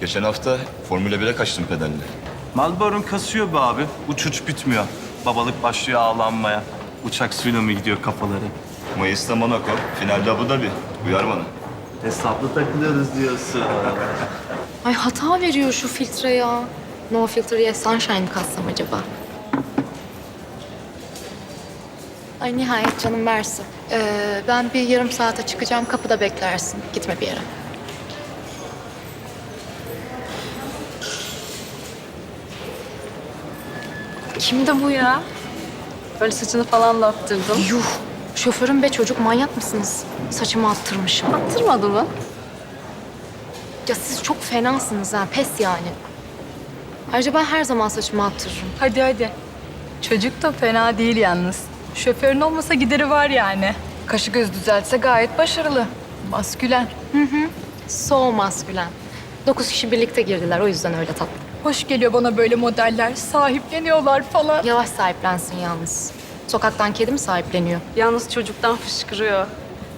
Geçen hafta Formula 1'e kaçtım pedalle. Malboro'nun kasıyor be abi. Uç uç bitmiyor. Babalık başlıyor ağlanmaya. Uçak suyla mı gidiyor kafaları? Mayıs'ta Monaco, finalde Abu Dhabi. Uyar bana. Hesaplı takılıyoruz diyorsun. Ay hata veriyor şu filtre ya. No filter yes sunshine mı katsam acaba? Ay nihayet canım versin. Ee, ben bir yarım saate çıkacağım. Kapıda beklersin. Gitme bir yere. Kimdi bu ya? Böyle saçını falan da attırdın. Yuh! Şoförüm be çocuk manyak mısınız? Saçımı attırmışım. Attırmadı mı? Ya siz çok fenasınız ha. Pes yani. Ayrıca ben her zaman saçımı attırırım. Hadi hadi. Çocuk da fena değil yalnız. Şoförün olmasa gideri var yani. Kaşı göz düzeltse gayet başarılı. Maskülen. So maskülen. Dokuz kişi birlikte girdiler. O yüzden öyle tatlı. Hoş geliyor bana böyle modeller. Sahipleniyorlar falan. Yavaş sahiplensin yalnız. Sokaktan kedi mi sahipleniyor? Yalnız çocuktan fışkırıyor.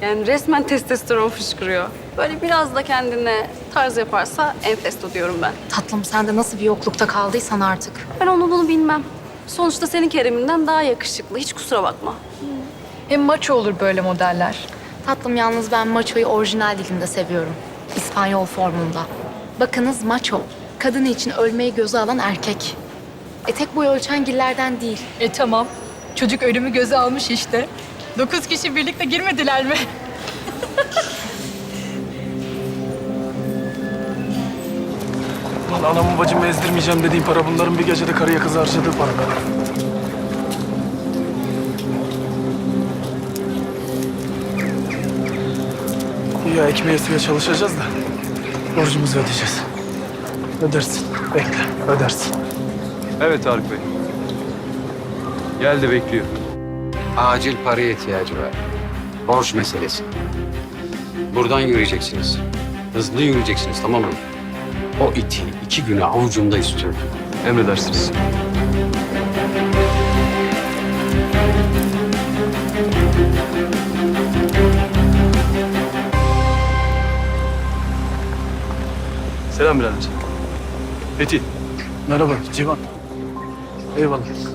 Yani resmen testosteron fışkırıyor. Böyle biraz da kendine tarz yaparsa enfesto diyorum ben. Tatlım sen de nasıl bir yoklukta kaldıysan artık. Ben onu bunu bilmem. Sonuçta senin Kerem'inden daha yakışıklı. Hiç kusura bakma. Hem maço olur böyle modeller. Tatlım yalnız ben maçoyu orijinal dilinde seviyorum. İspanyol formunda. Bakınız maço. Kadını için ölmeyi göze alan erkek. E tek boy ölçen gillerden değil. E tamam. Çocuk ölümü göze almış işte. Dokuz kişi birlikte girmediler mi? Lan anamı bacımı ezdirmeyeceğim dediğim para bunların bir gecede karıya kıza harcadığı para be. Ya ekmeğe suya çalışacağız da borcumuzu ödeyeceğiz. Ödersin. Bekle, ödersin. Evet Tarık Bey. Geldi bekliyor. Acil paraya ihtiyacı var. Borç meselesi. Buradan yürüyeceksiniz. Hızlı yürüyeceksiniz tamam mı? O iti iki güne avucumda istiyorum. Emredersiniz. Selam birader. Fethi. Merhaba Civan. Eyvallah.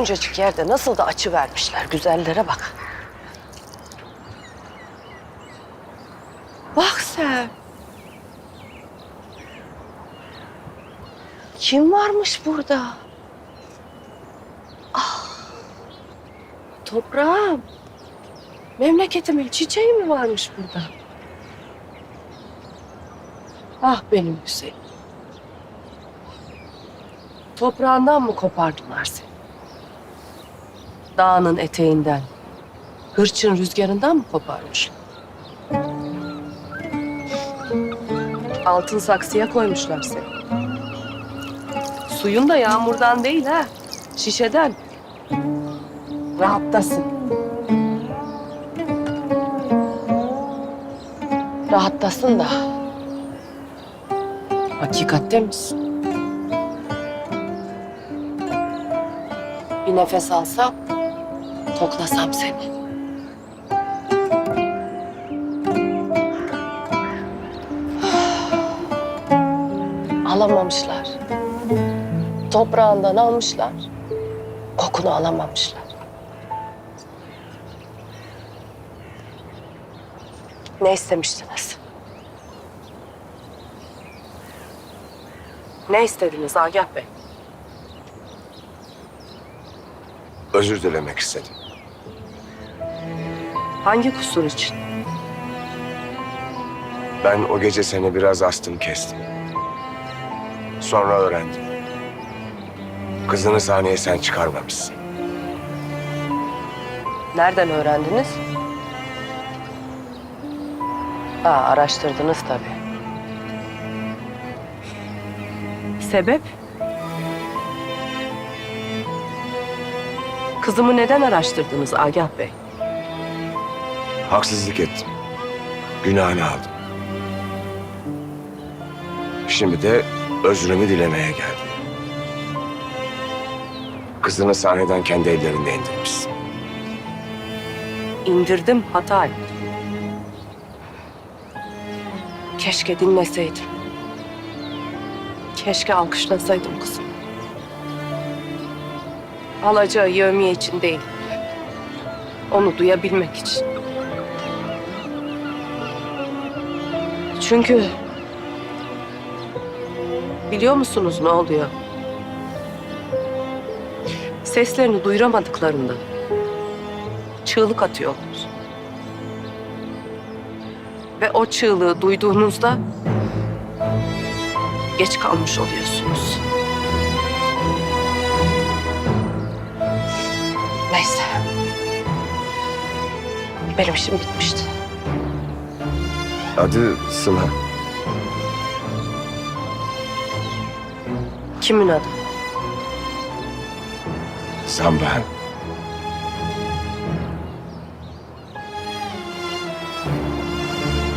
Şuncacık yerde nasıl da açı vermişler. Güzellere bak. Bak sen. Kim varmış burada? Ah. Toprağım. Memleketimin çiçeği mi varmış burada? Ah benim Hüseyin. Toprağından mı kopardılar seni? Dağının eteğinden, hırçın rüzgarından mı koparmışlar? Altın saksıya koymuşlar seni. Suyun da yağmurdan değil ha, şişeden. Rahattasın. Rahattasın da. Hakikatte misin? Bir nefes alsam, koklasam seni. alamamışlar. Toprağından almışlar. Kokunu alamamışlar. Ne istemiştiniz? Ne istediniz Agah Bey? Özür dilemek istedim. Hangi kusur için? Ben o gece seni biraz astım kestim. Sonra öğrendim. Kızını sahneye sen çıkarmamışsın. Nereden öğrendiniz? Aa, araştırdınız tabii. Sebep? Kızımı neden araştırdınız Agah Bey? Haksızlık ettim. Günahını aldım. Şimdi de özrümü dilemeye geldim. Kızını sahneden kendi ellerinde indirmişsin. İndirdim, hata. Keşke dinleseydim. Keşke alkışlasaydım kızım. Alacağı yevmiye için değil. Onu duyabilmek için. Çünkü... Biliyor musunuz ne oluyor? Seslerini duyuramadıklarında çığlık atıyorlar. Ve o çığlığı duyduğunuzda geç kalmış oluyorsunuz. Neyse. Benim işim bitmişti. Adı Sıla. Kimin adı? Zambahan.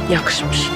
Yakışmış.